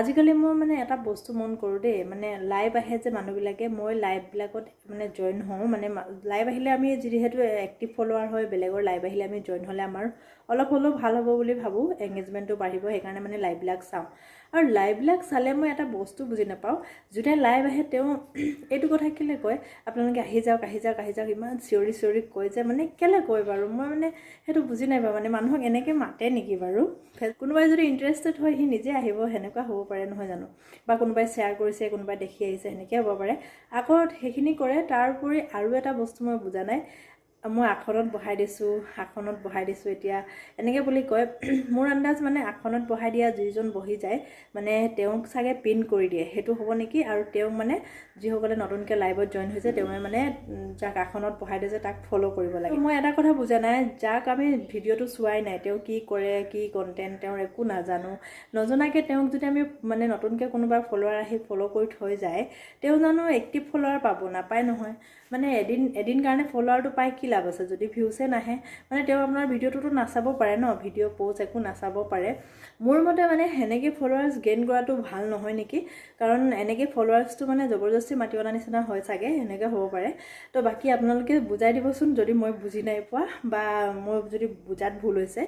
আজিকালি মই মানে এটা বস্তু মন কৰোঁ দেই মানে লাইভ আহে যে মানুহবিলাকে মই লাইভবিলাকত মানে জইন হওঁ মানে লাইভ আহিলে আমি যিহেতু এক্টিভ ফলোৱাৰ হয় বেলেগৰ লাইভ আহিলে আমি জইন হ'লে আমাৰ অলপ হ'লেও ভাল হ'ব বুলি ভাবোঁ এংগেজমেণ্টটো বাঢ়িব সেইকাৰণে মানে লাইভবিলাক চাওঁ। আৰু লাইভবিলাক চালে মই এটা বস্তু বুজি নাপাওঁ যোনে লাইভ আহে তেওঁ এইটো কথা কেলৈ কয় আপোনালোকে আহি যাওক আহি যাওক আহি যাওক ইমান চিঞৰি চিঞৰি কয় যে মানে কেলৈ কয় বাৰু? মই মানে সেইটো বুজি নাপাওঁ মানে মানুহক এনেকৈ মাতে নেকি বাৰু? কোনোবাই যদি ইণ্টাৰেষ্টেড হয় সি নিজে আহিব সেনেকুৱা হ'ব পাৰে নহয় জানো? বা কোনোবাই শ্বেয়াৰ কৰিছে কোনোবাই দেখি আহিছে সেনেকৈ হ'ব পাৰে। আকৌ সেইখিনি কৰে তাৰ উপৰি আৰু এটা বস্তু মই বুজা নাই। মই আসনত বহাই দিছোঁ আসনত বহাই দিছোঁ এতিয়া। এনেকৈ বুলি কয় মোৰ আন্দাজ মানে আসনত বহাই দিয়া যিজন বহি যায় মানে তেওঁক চাগে পিন কৰি দিয়ে সেইটো হ'ব নেকি? আৰু তেওঁক মানে যিসকলে নতুনকৈ লাইভত জইন হৈছে তেওঁৱে মানে যাক আসনত বহাই দিছে তাক ফ'ল' কৰিব লাগে। মই এটা কথা বুজা নাই যাক আমি ভিডিঅ'টো চোৱাই নাই তেওঁ কি কৰে কি কণ্টেণ্ট তেওঁৰ একো নাজানো। নজনাকৈ তেওঁক যদি আমি মানে নতুনকৈ কোনোবা ফ'ল'ৱাৰ আহি ফ'ল' কৰি থৈ যায় তেওঁ জানো এক্টিভ ফ'ল'ৱাৰ পাব নাপায় নহয়। মানে এদিন এদিন কাৰণে ফ'ল'ৱাৰটো পাই কি লাভ আছে? যদি ভিউছে নাহে মানে তেওঁ আপোনাৰ ভিডিঅ'টোতো নাচাব পাৰে ন, ভিডিঅ' প'ষ্ট একো নাচাব পাৰে। মোৰ মতে মানে সেনেকৈ ফ'ল'ৱাৰ্ছ গেইন কৰাটো ভালো নহয় নেকি? কাৰণ এনেকৈ ফ'ল'ৱাৰ্ছটো মানে জবৰদস্তি মাতি অনা নিচিনা হয় চাগে, সেনেকৈ হ'ব পাৰে। তো বাকী আপোনালোকে বুজাই দিবচোন যদি মই বুজি নাই পোৱা বা মোৰ যদি বুজাত ভুল হৈছে।